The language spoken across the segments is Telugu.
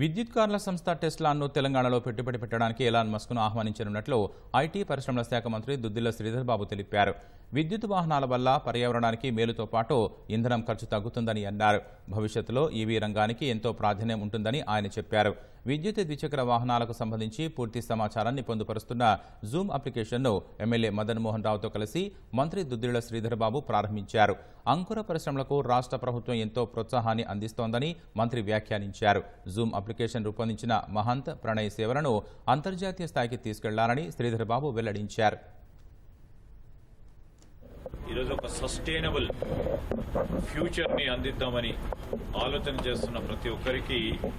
విద్యుత్ కార్ల సంస్థ టెస్లాను తెలంగాణలో పెట్టుబడి పెట్టడానికి ఎలాన్ మస్క్ను ఆహ్వానించనున్నట్లు ఐటీ పరిశ్రమల శాఖ మంత్రి దుద్దిల్ల శ్రీధర్ బాబు తెలిపారు. విద్యుత్ వాహనాల వల్ల పర్యావరణానికి మేలుతో పాటు ఇంధనం ఖర్చు తగ్గుతుందని అన్నారు. భవిష్యత్తులో ఈవీ రంగానికి ఎంతో ప్రాధాన్యం ఉంటుందని ఆయన చెప్పారు. విద్యుత్ ద్విచక్ర వాహనాలకు సంబంధించి పూర్తి సమాచారాన్ని పొందుపరుస్తున్న జూమ్ అప్లికేషన్ను ఎమ్మెల్యే మదన్ మోహన్ రావుతో కలిసి మంత్రి దుద్దిళ్ళ శ్రీధర్బాబు ప్రారంభించారు. అంకుర పరిశ్రమలకు రాష్ట్ర ప్రభుత్వం ఎంతో ప్రోత్సాహాన్ని అందిస్తోందని మంత్రి వ్యాఖ్యానించారు. జూమ్ అప్లికేషన్ రూపొందించిన మహంత్ ప్రణయ్ సేవలను అంతర్జాతీయ స్థాయికి తీసుకెళ్ళాలని శ్రీధర్బాబు వెల్లడించారు. ఈరోజు ఒక సస్టైనబుల్ ఫ్యూచర్ని అందిద్దామని ఆలోచన చేస్తున్న ప్రతి ఒక్కరికి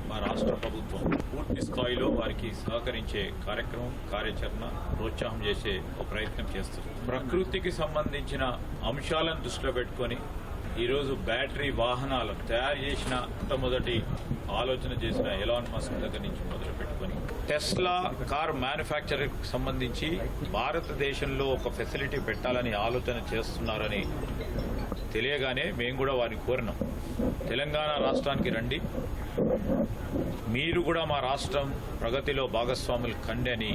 మా రాష్ట్ర ప్రభుత్వం పూర్తి స్థాయిలో వారికి సహకరించే కార్యక్రమం కార్యాచరణ ప్రోత్సాహం చేసే ఒక ప్రయత్నం చేస్తుంది. ప్రకృతికి సంబంధించిన అంశాలను దృష్టిలో పెట్టుకొని ఈరోజు బ్యాటరీ వాహనాలు తయారు చేసిన మొట్టమొదటి ఆలోచన చేసిన ఎలాన్ మస్క్ దగ్గర నుంచి మొదలు పెట్టుకొని టెస్లా కార్ మ్యానుఫ్యాక్చరింగ్ సంబంధించి భారతదేశంలో ఒక ఫెసిలిటీ పెట్టాలని ఆలోచన చేస్తున్నారని తెలియగానే మేము కూడా వారిని కోరినాం. తెలంగాణ రాష్ట్రానికి రండి. మీరు కూడా మా రాష్ట్రం ప్రగతిలో భాగస్వాములు కండి అని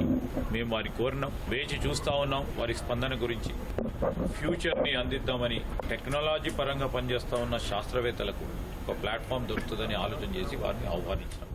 మేము వారిని కోరినాం. వేచి చూస్తా ఉన్నాం వారి స్పందన గురించి. ఫ్యూచర్ని అందిద్దామని టెక్నాలజీ పరంగా పనిచేస్తా ఉన్న శాస్త్రవేత్తలకు ఒక ప్లాట్ఫామ్ దొరుకుతుందని ఆలోచన చేసి వారిని ఆహ్వానించాం